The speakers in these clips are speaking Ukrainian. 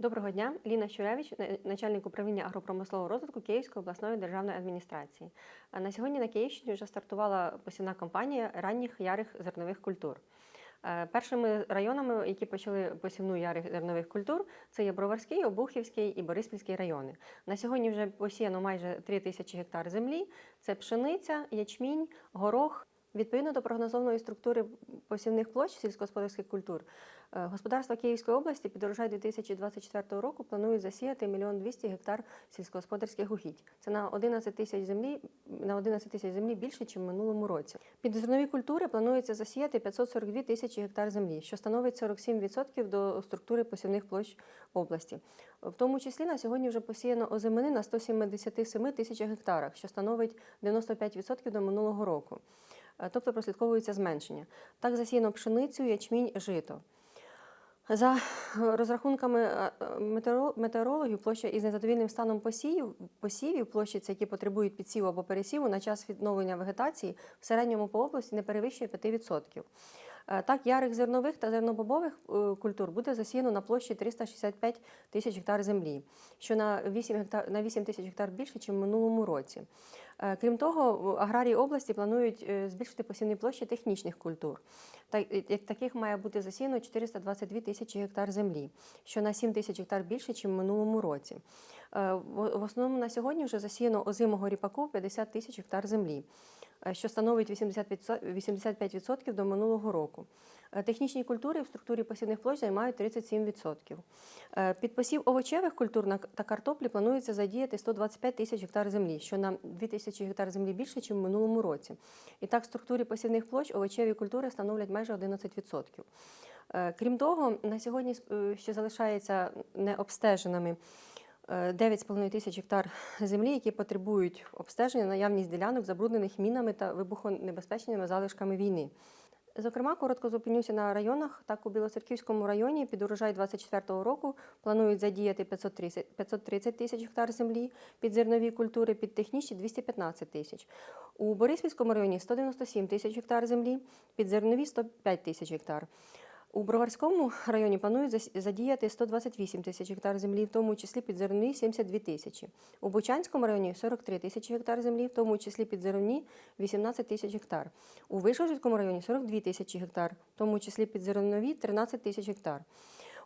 Доброго дня, Ліна Щуревич, начальник управління агропромислового розвитку Київської обласної державної адміністрації. На сьогодні на Київщині вже стартувала посівна кампанія ранніх ярих зернових культур. Е, Першими районами, які почали посівну ярих зернових культур, це є Броварський, Обухівський і Бориспільський райони. На сьогодні вже посіяно майже 3 тисячі гектар землі. Це пшениця, ячмінь, горох. Відповідно до прогнозованої структури посівних площ сільськогосподарських культур, е, господарства Київської області під урожай 2024 року планують засіяти 1 мільйон 200 гектар сільськогосподарських угідь. Це на 11 тисяч землі на 11 тисяч землі більше, ніж минулому році. Під зернові культури планується засіяти 542 тисячі гектар землі, що становить 47% до структури посівних площ області. В тому числі на сьогодні вже посіяно озимини на 177 тисячах гектарах, що становить 95% до минулого року. Е, Тобто прослідковується зменшення. Так засіяно пшеницю, ячмінь, жито. За розрахунками е, метеорологів, площа із незадовільним станом посівів, посівів, площі, які потребують підсіву або пересіву на час відновлення вегетації, в середньому по області не перевищує 5%. Е, Так, ярих зернових та зернобобових е, культур буде засіяно на площі 365 тисяч гектар землі, що на 8, гектар, на 8 тисяч гектар більше, ніж в минулому році. Е, Крім того, аграрії області планують е, збільшити посівні площі технічних культур. Як таких має бути засіяно 422 тисячі гектар землі, що на 7 тисяч гектар більше, ніж в минулому році. Е, В основному на сьогодні вже засіяно озимого ріпаку 50 тисяч гектар землі, е, що становить 85% 85% до минулого року. Е, Технічні культури в структурі посівних площ займають 37%. Е, Під посів овочевих культур та картоплі планується задіяти 125 тисяч гектар землі, що на 2 тисячі гектар землі більше, ніж в минулому році. І так, в структурі посівних площ овочеві культури становлять майже 11%. Е, Крім того, на сьогодні ще залишається необстеженими 9,5 тисяч гектар землі, які потребують обстеження, наявність ділянок, забруднених мінами та вибухонебезпечними залишками війни. Зокрема, коротко зупинюся на районах. Так, у Білоцерківському районі під урожай 24 року планують задіяти 530 530 тисяч гектар землі, під зернові культури, під технічні 215 тисяч. У Бориспільському районі 197 тисяч гектар землі, під зернові 105 тисяч гектар. У Броварському районі планують задіяти 128 тисяч гектар землі, в тому числі під зернові 72 тисячі. У Бучанському районі 43 тисячі гектар землі, в тому числі під зернові 18 тисяч гектар. У Вишгородському районі 42 тисячі гектар, в тому числі під зернові 13 тисяч гектар.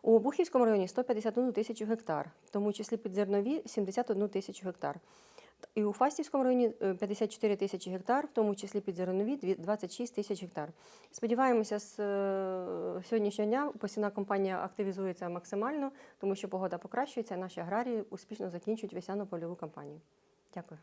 У Обухівському районі 151 тисячу гектар, в тому числі під зернові 71 тисячу гектар. І у Фастівському районі е, 54 тисячі гектар, в тому числі під зернові дві- 26 тисяч гектар. Сподіваємося, з е, сьогоднішнього дня посівна компанія активізується максимально, тому що погода покращується, наші аграрії успішно закінчують весняну польову кампанію. Дякую.